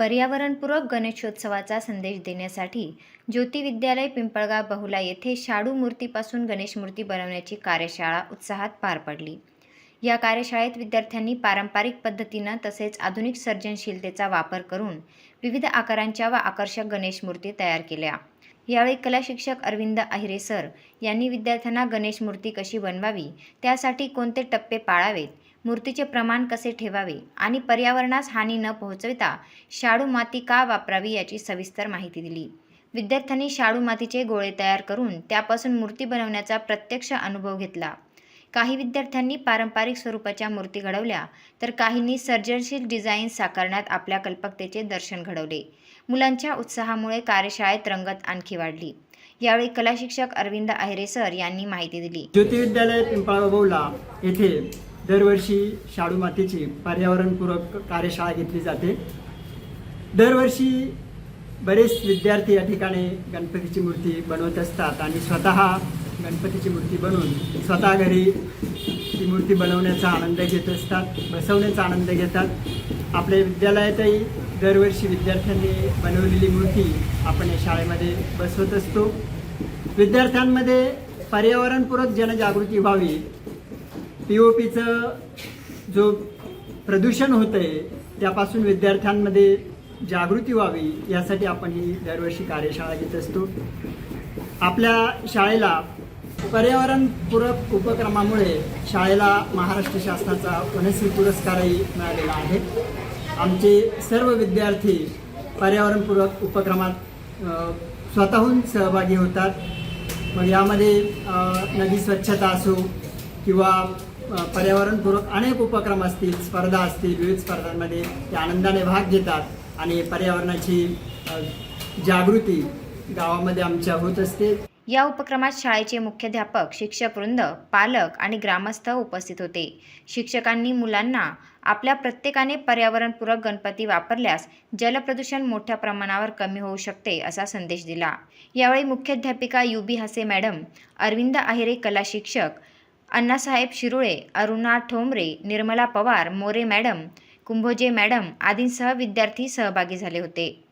पर्यावरणपूरक गणेशोत्सवाचा संदेश देण्यासाठी ज्योती विद्यालय पिंपळगाव बहुला येथे शाडू मूर्तीपासून गणेश मूर्ती बनवण्याची कार्यशाळा उत्साहात पार पडली. या कार्यशाळेत विद्यार्थ्यांनी पारंपरिक पद्धतीनं तसेच आधुनिक सर्जनशीलतेचा वापर करून विविध आकारांच्या व आकर्षक गणेश मूर्ती तयार केल्या. यावेळी कला शिक्षक अरविंद अहिरे सर यांनी विद्यार्थ्यांना गणेश मूर्ती कशी बनवावी त्यासाठी कोणते टप्पे पाळावेत मूर्तीचे प्रमाण कसे ठेवावे आणि पर्यावरणास हानी न पोहोचविता शाडू माती का वापरावी याची सविस्तर माहिती दिली. विद्यार्थ्यांनी शाडू मातीचे गोळे तयार करून त्यापासून मूर्ती बनवण्याचा प्रत्यक्ष अनुभव घेतला. काही विद्यार्थ्यांनी पारंपरिक स्वरूपाच्या मूर्ती घडवल्या तर काहींनी सर्जनशील डिझाईन साकारण्यात आपल्या कल्पकतेचे दर्शन घडवले. मुलांच्या उत्साहामुळे कार्यशाळेत रंगत आणखी वाढली. यावेळी कला शिक्षक अरविंद अहिरे सर यांनी माहिती दिली. ज्योतिविद्यालय येथे दरवर्षी शाडू मातीची पर्यावरणपूरक कार्यशाळा घेतली जाते. दरवर्षी बरेच विद्यार्थी या ठिकाणी गणपतीची मूर्ती बनवत असतात आणि स्वतः गणपतीची मूर्ती बनवून स्वतः घरी ती मूर्ती बनवण्याचा आनंद घेत असतात बसवण्याचा आनंद घेतात. आपल्या विद्यालयातही दरवर्षी विद्यार्थ्यांनी बनवलेली मूर्ती आपण या शाळेमध्ये बसवत असतो. विद्यार्थ्यांमध्ये पर्यावरणपूरक जनजागृती व्हावी पी ओ पीचं जो प्रदूषण होतं आहे त्यापासून विद्यार्थ्यांमध्ये जागृती व्हावी यासाठी आपण ही दरवर्षी कार्यशाळा घेत असतो. आपल्या शाळेला पर्यावरणपूरक उपक्रमामुळे शाळेला महाराष्ट्र शासनाचा वनश्री पुरस्कारही मिळालेला आहे. आमचे सर्व विद्यार्थी पर्यावरणपूरक उपक्रमात स्वतःहून सहभागी होतात. मग यामध्ये नदी स्वच्छता असो किंवा पर्यावरणपूरक अनेक उपक्रम असतील स्पर्धा असतील विविध स्पर्धांमध्ये ते आनंदाने भाग घेतात आणि पर्यावरणाची जागृती गावामध्ये आमच्या होत असते. या उपक्रमात शाळेचे मुख्याध्यापक शिक्षकवृंद पालक आणि ग्रामस्थ उपस्थित होते. शिक्षकांनी मुलांना आपल्या प्रत्येकाने पर्यावरणपूरक गणपती वापरल्यास जलप्रदूषण मोठ्या प्रमाणावर कमी होऊ शकते असा संदेश दिला. यावेळी मुख्याध्यापिका यू बी हसे मॅडम अरविंद आहिरे कला शिक्षक अण्णासाहेब शिरुळे अरुणा ठोंबरे निर्मला पवार मोरे मॅडम कुंभोजे मॅडम आदींसह विद्यार्थी सहभागी झाले होते.